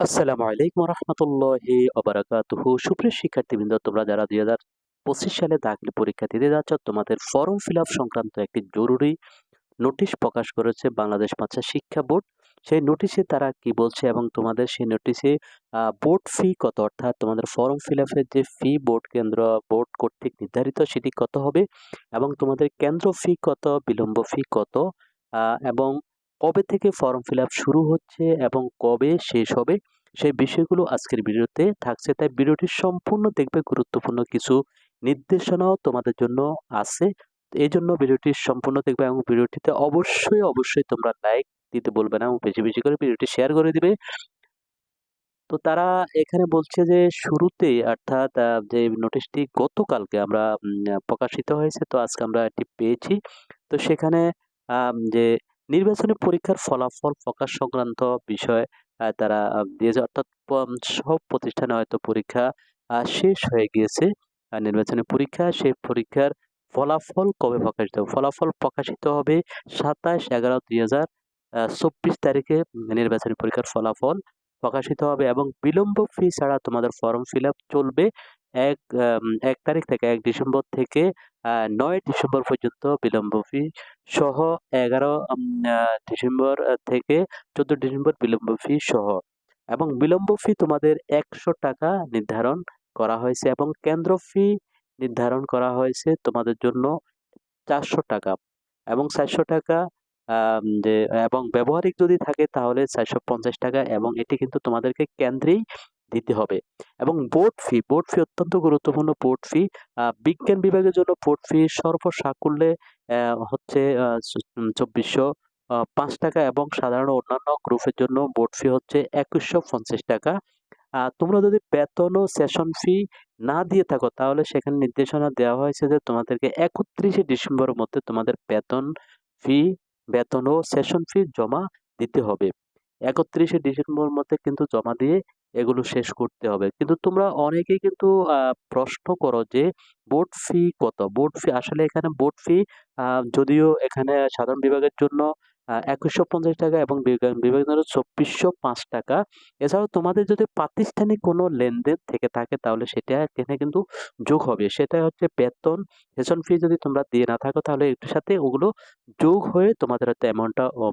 আসসালামু আলাইকুম রহমতুল্লাহি অবরাকাতুহু সুপ্রিয় শিক্ষার্থীবৃন্দ, তোমরা যারা দুই হাজার পঁচিশ সালে দাখিল পরীক্ষা দিতে যাচ্ছ, তোমাদের ফর্ম ফিল আপ সংক্রান্ত একটি জরুরি নোটিশ প্রকাশ করেছে বাংলাদেশ মাদ্রাসা শিক্ষা বোর্ড। সেই নোটিশে তারা কি বলছে এবং তোমাদের সেই নোটিশে বোর্ড ফি কত? অর্থাৎ তোমাদের ফর্ম ফিল আপের যে ফি বোর্ড কেন্দ্র বোর্ড কর্তৃক নির্ধারিত সেটি কত হবে? এবং তোমাদের কেন্দ্র ফি কত? বিলম্ব ফি কত? এবং কবে থেকে ফর্ম ফিল শুরু হচ্ছে এবং কবে শেষ হবে, সেই বিষয়গুলো আজকের ভিডিওতে থাকছে। তাই ভিডিওটি সম্পূর্ণ দেখবে, গুরুত্বপূর্ণ কিছু নির্দেশনাও তোমাদের জন্য আছে। এই জন্য ভিডিওটি সম্পূর্ণ দেখবে এবং ভিডিওটিতে অবশ্যই অবশ্যই তোমরা লাইক দিতে বলবে না এবং বেশি বেশি করে ভিডিওটি শেয়ার করে দিবে। তো তারা এখানে বলছে যে শুরুতেই অর্থাৎ যে নোটিশটি গতকালকে আমরা প্রকাশিত হয়েছে, তো আজকে আমরা এটি পেয়েছি। তো সেখানে যে নির্বাচনী পরীক্ষার ফলাফল প্রকাশ সংক্রান্ত বিষয় তারা দিয়েছে। অর্থাৎ সব প্রতিষ্ঠানে হয়তো পরীক্ষা শেষ হয়ে গিয়েছে। নির্বাচনী পরীক্ষা, সেই পরীক্ষার ফলাফল কবে প্রকাশিত হবে? ফলাফল প্রকাশিত হবে সাতাশ এগারো দুই হাজার চব্বিশ তারিখে নির্বাচনী পরীক্ষার ফলাফল প্রকাশিত হবে এবং বিলম্ব ফি ছাড়া তোমাদের ফর্ম ফিল চলবে এক এক তারিখ থেকে, এক ডিসেম্বর থেকে নয় ডিসেম্বর পর্যন্ত বিলম্ব ফি সহ এগারো ডিসেম্বর থেকে চোদ্দ ডিসেম্বর বিলম্ব ফি সহ। এবং বিলম্ব ফি তোমাদের একশো টাকা নির্ধারণ করা হয়েছে এবং কেন্দ্র ফি নির্ধারণ করা হয়েছে তোমাদের জন্য চারশো টাকা। এবং চারশো টাকা এবং ব্যবহারিক যদি থাকে তাহলে চারশো পঞ্চাশ টাকা এবং এটি কিন্তু তোমাদেরকে কেন্দ্রেই দিতে হবে। এবং বোর্ড ফি বোর্ড ফি অত্যন্ত গুরুত্বপূর্ণ বোর্ড ফি বিজ্ঞান বিভাগের জন্য বোর্ড ফি সর্বসাকুল্যে হচ্ছে চব্বিশশো পাঁচ টাকা এবং সাধারণ অন্যান্য গ্রুপের জন্য বোর্ড ফি হচ্ছে একুশশো পঞ্চাশ টাকা। তোমরা যদি বেতন ও সেশন ফি না দিয়ে থাকো, তাহলে সেখানে নির্দেশনা দেওয়া হয়েছে যে তোমাদেরকে একত্রিশে ডিসেম্বরের মধ্যে তোমাদের বেতন ফি বেতন ও সেশন ফি জমা দিতে হবে। একত্রিশে ডিসেম্বরের মধ্যে কিন্তু জমা দিয়ে এগুলো শেষ করতে হবে। কিন্তু তোমরা অনেকেই কিন্তু প্রশ্ন করো যে বোর্ড ফি কত? বোর্ড ফি আসলে এখানে বোর্ড ফি যদিও এখানে সাধারণ বিভাগের জন্য একুশশো পঞ্চাশ টাকা এবং বিভাগের চব্বিশশো পাঁচ টাকা। এছাড়াও তোমাদের যদি প্রাতিষ্ঠানিক কোনো লেনদেন থেকে থাকে তাহলে সেটা এখানে কিন্তু যোগ হবে। সেটা হচ্ছে বেতন সেশন ফি যদি তোমরা দিয়ে না থাকো তাহলে একটু সাথে ওগুলো যোগ হয়ে তোমাদের হয়তো অ্যামাউন্টটা